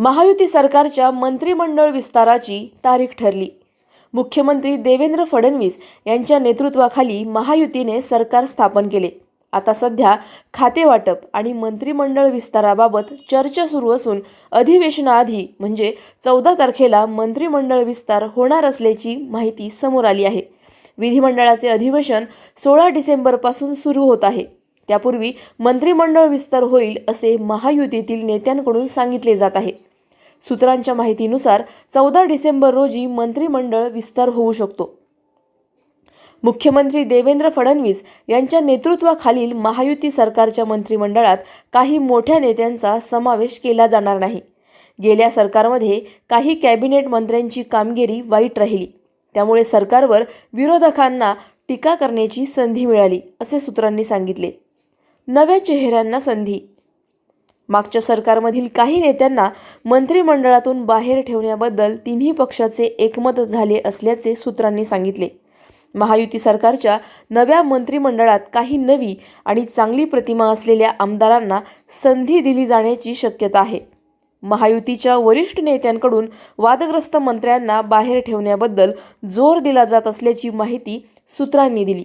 महायुती सरकारच्या मंत्रिमंडळ विस्ताराची तारीख ठरली. मुख्यमंत्री देवेंद्र फडणवीस यांच्या नेतृत्वाखाली महायुतीने सरकार स्थापन केले. आता सध्या खातेवाटप आणि मंत्रिमंडळ विस्ताराबाबत चर्चा सुरू असून अधिवेशनाआधी म्हणजे चौदा तारखेला मंत्रिमंडळ विस्तार होणार असल्याची माहिती समोर आली आहे. विधिमंडळाचे अधिवेशन सोळा डिसेंबरपासून सुरू होत आहे. त्यापूर्वी मंत्रिमंडळ विस्तार होईल असे महायुतीतील नेत्यांकडून सांगितले जात आहे. सूत्रांच्या माहितीनुसार चौदा डिसेंबर रोजी मंत्रिमंडळ विस्तार होऊ शकतो. मुख्यमंत्री देवेंद्र फडणवीस यांच्या नेतृत्वाखालील महायुती सरकारच्या मंत्रिमंडळात काही मोठ्या नेत्यांचा समावेश केला जाणार नाही. गेल्या सरकारमध्ये काही कॅबिनेट मंत्र्यांची कामगिरी वाईट राहिली. त्यामुळे सरकारवर विरोधकांना टीका करण्याची संधी मिळाली असे सूत्रांनी सांगितले. नव्या चेहऱ्यांना संधी मागच्या सरकारमधील काही नेत्यांना मंत्रिमंडळातून बाहेर ठेवण्याबद्दल तिन्ही पक्षाचे एकमत झाले असल्याचे सूत्रांनी सांगितले. महायुती सरकारच्या नव्या मंत्रिमंडळात काही नवी आणि चांगली प्रतिमा असलेल्या आमदारांना संधी दिली जाण्याची शक्यता आहे. महायुतीच्या वरिष्ठ नेत्यांकडून वादग्रस्त मंत्र्यांना बाहेर ठेवण्याबद्दल जोर दिला जात असल्याची माहिती सूत्रांनी दिली.